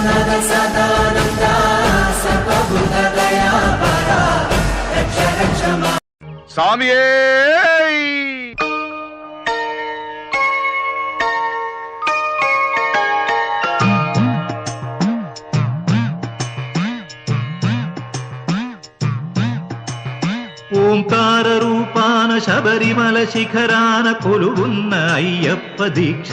సనద సదానంద సర్వభూత దయాపరా రక్ష రక్ష స్వామియే! ఓంకార రూపాన శబరిమల శిఖరాన కొలువున్న అయ్యప్ప దీక్ష.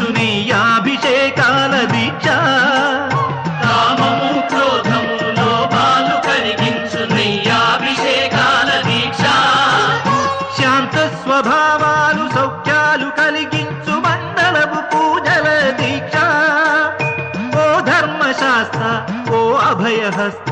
కరిగించు అభిషేకాల దీక్ష. కామము క్రోధము లోభాలు కరిగించు అభిషేకాల దీక్ష. శాంత స్వభావాలు సౌఖ్యాలు కలిగించు మండలపు పూజల దీక్ష. ఓ ధర్మశాస్త్ర ఓ అభయహస్త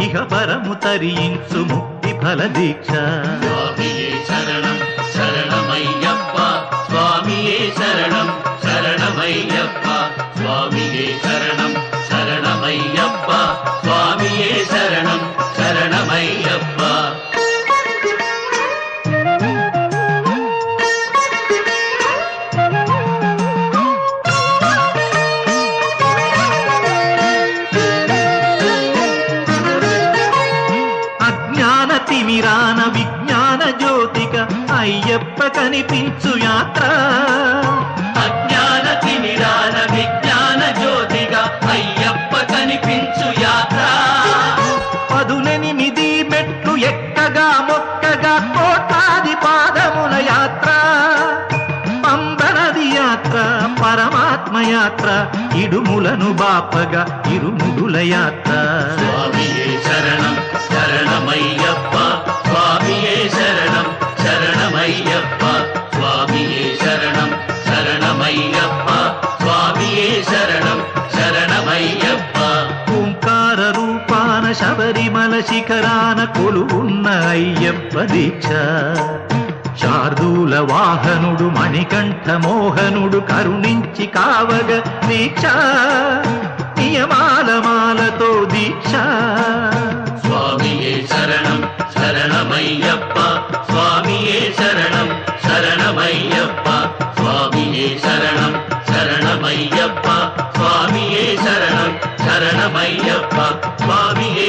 ఇహ పరము తరించు ముక్తి ఫల దీక్ష. శరణం శరణమయ్యప్ప స్వామియే శరణం. అయ్యప్ప. అజ్ఞాన తిమిరాన విజ్ఞాన జ్యోతిక అయ్యప్ప కనిపించు యాత్ర. పరమాత్మ యాత్ర ఇడుములను బాపగా ఇరుముడుల యాత్ర. స్వామియే శరణం శరణమయ్యప్ప స్వామియే శరణం శరణమయ్యప్ప. స్వామియే శరణం శరణమయ్యప్ప స్వామియే శరణం శరణమయ్యప్ప. ఓంకార రూపాన శబరిమల శిఖరాన కొలువున్న అయ్యప్ప దీక్ష. శార్దూల వాహనుడు మణికంఠ మోహనుడు కరుణించి కావగ దీక్ష నియమాల మాలతో దీక్ష స్వామియే శరణం శరణమయ్యప్ప స్వామియే శరణం శరణమయ్యప్ప స్వామియే శరణం శరణమయ్యప్ప స్వామియే శరణం శరణమయ్యప్ప స్వామియే